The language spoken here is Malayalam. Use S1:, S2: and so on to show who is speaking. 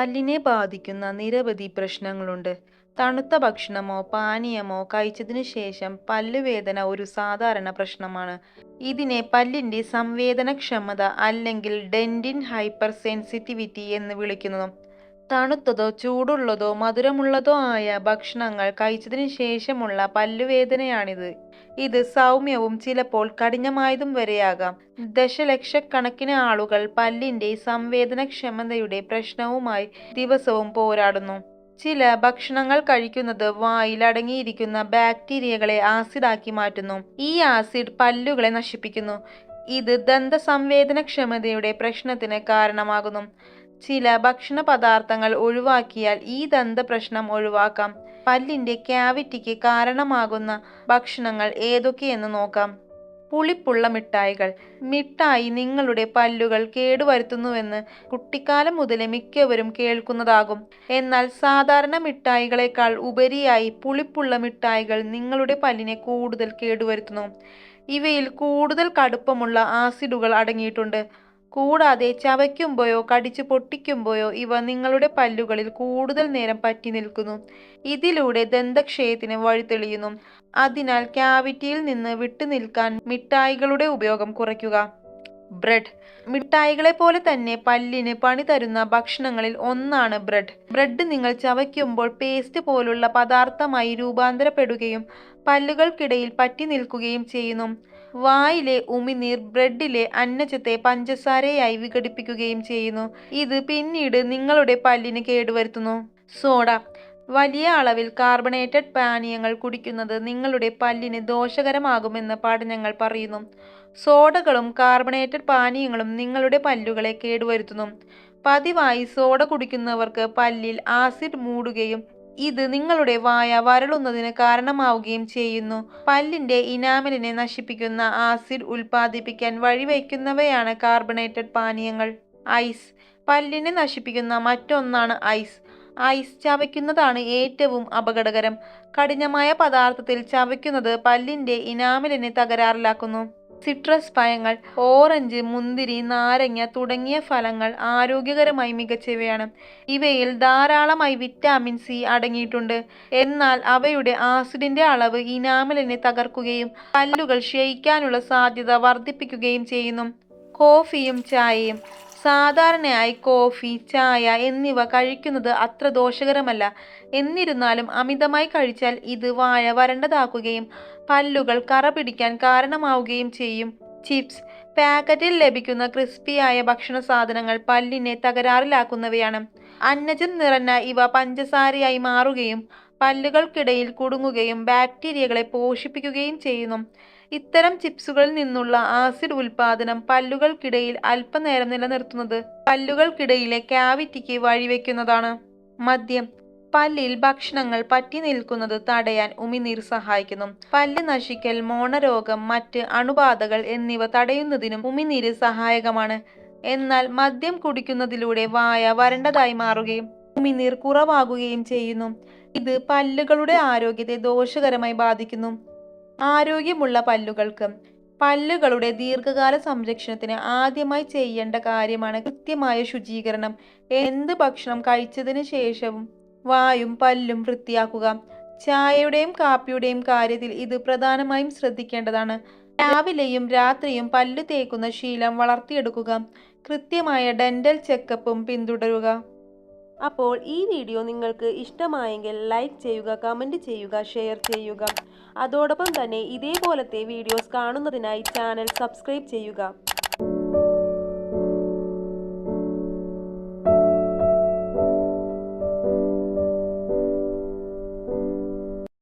S1: പല്ലിനെ ബാധിക്കുന്ന നിരവധി പ്രശ്നങ്ങളുണ്ട്. തണുത്ത ഭക്ഷണമോ പാനീയമോ കഴിച്ചതിനു ശേഷം പല്ലുവേദന ഒരു സാധാരണ പ്രശ്നമാണ്. ഇതിനെ പല്ലിന്റെ സംവേദനക്ഷമത അല്ലെങ്കിൽ ഡെന്റിൻ ഹൈപ്പർസെൻസിറ്റിവിറ്റി എന്ന് വിളിക്കുന്നു. തണുത്തതോ ചൂടുള്ളതോ മധുരമുള്ളതോ ആയ ഭക്ഷണങ്ങൾ കഴിച്ചതിന് ശേഷമുള്ള പല്ലുവേദനയാണിത്. ഇത് സൗമ്യവും ചിലപ്പോൾ കഠിനമായതും വരെയാകാം. ദശലക്ഷക്കണക്കിന് ആളുകൾ പല്ലിന്റെ സംവേദനക്ഷമതയുടെ പ്രശ്നവുമായി ദിവസവും പോരാടുന്നു. ചില ഭക്ഷണങ്ങൾ കഴിക്കുന്നത് വായിൽ അടങ്ങിയിരിക്കുന്ന ബാക്ടീരിയകളെ ആസിഡാക്കി മാറ്റുന്നു. ഈ ആസിഡ് പല്ലുകളെ നശിപ്പിക്കുന്നു. ഇത് ദന്ത സംവേദനക്ഷമതയുടെ പ്രശ്നത്തിന് കാരണമാകുന്നു. ചില ഭക്ഷണ പദാർത്ഥങ്ങൾ ഒഴിവാക്കിയാൽ ഈ ദന്തപ്രശ്നം ഒഴിവാക്കാം. പല്ലിന്റെ ക്യാവിറ്റിക്ക് കാരണമാകുന്ന ഭക്ഷണങ്ങൾ ഏതൊക്കെയെന്ന് നോക്കാം. പുളിപ്പുള്ള മിഠായികൾ. മിഠായി നിങ്ങളുടെ പല്ലുകൾ കേടുവരുത്തുന്നുവെന്ന് കുട്ടിക്കാലം മുതലേ മിക്കവരും കേൾക്കുന്നതാകും. എന്നാൽ സാധാരണ മിഠായികളേക്കാൾ ഉപരിയായി പുളിപ്പുള്ള മിഠായികൾ നിങ്ങളുടെ പല്ലിനെ കൂടുതൽ കേടുവരുത്തുന്നു. ഇവയിൽ കൂടുതൽ കടുപ്പമുള്ള ആസിഡുകൾ അടങ്ങിയിട്ടുണ്ട്. കൂടാതെ ചവയ്ക്കുമ്പോഴോ കടിച്ചു പൊട്ടിക്കുമ്പോഴോ ഇവ നിങ്ങളുടെ പല്ലുകളിൽ കൂടുതൽ നേരം പറ്റി നിൽക്കുന്നു ഇതിലൂടെ ദന്തക്ഷയത്തിന് വഴിതെളിയുന്നു. അതിനാൽ ക്യാവിറ്റിയിൽ നിന്ന് വിട്ടുനിൽക്കാൻ മിഠായികളുടെ ഉപയോഗം കുറയ്ക്കുക. ബ്രെഡ്. മിഠായികളെ പോലെ തന്നെ പല്ലിന് പണി തരുന്ന ഭക്ഷണങ്ങളിൽ ഒന്നാണ് ബ്രെഡ്. ബ്രെഡ് നിങ്ങൾ ചവയ്ക്കുമ്പോൾ പേസ്റ്റ് പോലുള്ള പദാർത്ഥമായി രൂപാന്തരപ്പെടുകയും പല്ലുകൾക്കിടയിൽ പറ്റി നിൽക്കുകയും ചെയ്യുന്നു. വായിലെ ഉമിനീർ ബ്രെഡിലെ അന്നജത്തെ പഞ്ചസാരയായി വിഘടിപ്പിക്കുകയും ചെയ്യുന്നു. ഇത് പിന്നീട് നിങ്ങളുടെ പല്ലിന് കേടുവരുത്തുന്നു. സോഡ. വലിയ അളവിൽ കാർബണേറ്റഡ് പാനീയങ്ങൾ കുടിക്കുന്നത് നിങ്ങളുടെ പല്ലിന് ദോഷകരമാകുമെന്ന് പഠനങ്ങൾ പറയുന്നു. സോഡകളും കാർബണേറ്റഡ് പാനീയങ്ങളും നിങ്ങളുടെ പല്ലുകളെ കേടുവരുത്തുന്നു. പതിവായി സോഡ കുടിക്കുന്നവർക്ക് പല്ലിൽ ആസിഡ് മൂടുകയും ഇത് നിങ്ങളുടെ വായ വരളുന്നതിന് കാരണമാവുകയും ചെയ്യുന്നു. പല്ലിന്റെ ഇനാമലിനെ നശിപ്പിക്കുന്ന ആസിഡ് ഉൽപ്പാദിപ്പിക്കാൻ വഴിവെക്കുന്നവയാണ് കാർബണേറ്റഡ് പാനീയങ്ങൾ. ഐസ്. പല്ലിനെ നശിപ്പിക്കുന്ന മറ്റൊന്നാണ് ഐസ്. ഐസ് ചവയ്ക്കുന്നതാണ് ഏറ്റവും അപകടകരം. കഠിനമായ പദാർത്ഥത്തിൽ ചവയ്ക്കുന്നത് പല്ലിന്റെ ഇനാമലിനെ തകരാറിലാക്കുന്നു. സിട്രസ് പഴങ്ങൾ. ഓറഞ്ച്, മുന്തിരി, നാരങ്ങ തുടങ്ങിയ ഫലങ്ങൾ ആരോഗ്യകരമായി മികച്ചവയാണ്. ഇവയിൽ ധാരാളമായി വിറ്റാമിൻ സി അടങ്ങിയിട്ടുണ്ട്. എന്നാൽ അവയുടെ ആസിഡിന്റെ അളവ് ഇനാമലിനെ തകർക്കുകയും പല്ലുകൾ ക്ഷയിക്കാനുള്ള സാധ്യത വർദ്ധിപ്പിക്കുകയും ചെയ്യുന്നു. കോഫിയും ചായയും. സാധാരണയായി കോഫി, ചായ എന്നിവ കഴിക്കുന്നത് അത്ര ദോഷകരമല്ല. എന്നിരുന്നാലും അമിതമായി കഴിച്ചാൽ ഇത് വാഴ വരണ്ടതാക്കുകയും പല്ലുകൾ കറ പിടിക്കാൻ കാരണമാവുകയും ചെയ്യും. ചിപ്സ്. പാക്കറ്റിൽ ലഭിക്കുന്ന ക്രിസ്പിയായ ഭക്ഷണ സാധനങ്ങൾ പല്ലിനെ തകരാറിലാക്കുന്നവയാണ്. അന്നജം നിറഞ്ഞ ഇവ പഞ്ചസാരയായി മാറുകയും പല്ലുകൾക്കിടയിൽ കുടുങ്ങുകയും ബാക്ടീരിയകളെ പോഷിപ്പിക്കുകയും ചെയ്യുന്നു. ഇത്തരം ചിപ്സുകളിൽ നിന്നുള്ള ആസിഡ് ഉൽപാദനം പല്ലുകൾക്കിടയിൽ അല്പനേരം നിലനിർത്തുന്നത് പല്ലുകൾക്കിടയിലെ ക്യാവിറ്റിക്ക് വഴിവെക്കുന്നതാണ്. മദ്യം. പല്ലിൽ ഭക്ഷണങ്ങൾ പറ്റി നിൽക്കുന്നത് തടയാൻ ഉമിനീർ സഹായിക്കുന്നു. പല്ല് നശിക്കൽ, മോണരോഗം, മറ്റ് അണുബാധകൾ എന്നിവ തടയുന്നതിനും ഉമിനീര് സഹായകമാണ്. എന്നാൽ മദ്യം കുടിക്കുന്നതിലൂടെ വായ വരണ്ടതായി മാറുകയും ഉമിനീർ കുറവാകുകയും ചെയ്യുന്നു. ഇത് പല്ലുകളുടെ ആരോഗ്യത്തെ ദോഷകരമായി ബാധിക്കുന്നു. ആരോഗ്യമുള്ള പല്ലുകൾക്ക്. പല്ലുകളുടെ ദീർഘകാല സംരക്ഷണത്തിന് ആദ്യമായി ചെയ്യേണ്ട കാര്യമാണ് കൃത്യമായ ശുചീകരണം. എന്ത് ഭക്ഷണം കഴിച്ചതിന് ശേഷവും വായും പല്ലും വൃത്തിയാക്കുക. ചായയുടെയും കാപ്പിയുടെയും കാര്യത്തിൽ ഇത് പ്രധാനമായും ശ്രദ്ധിക്കേണ്ടതാണ്. രാവിലെയും രാത്രിയും പല്ലു തേക്കുന്ന ശീലം വളർത്തിയെടുക്കുക. കൃത്യമായ ഡെന്റൽ ചെക്കപ്പും പിന്തുടരുക. അപ്പോൾ ഈ വീഡിയോ നിങ്ങൾക്ക് ഇഷ്ടമായെങ്കിൽ ലൈക്ക് ചെയ്യുക, കമന്റ് ചെയ്യുക, ഷെയർ ചെയ്യുക. അതോടൊപ്പം തന്നെ ഇതേപോലത്തെ വീഡിയോസ് കാണുന്നതിനായി ചാനൽ സബ്സ്ക്രൈബ് ചെയ്യുക.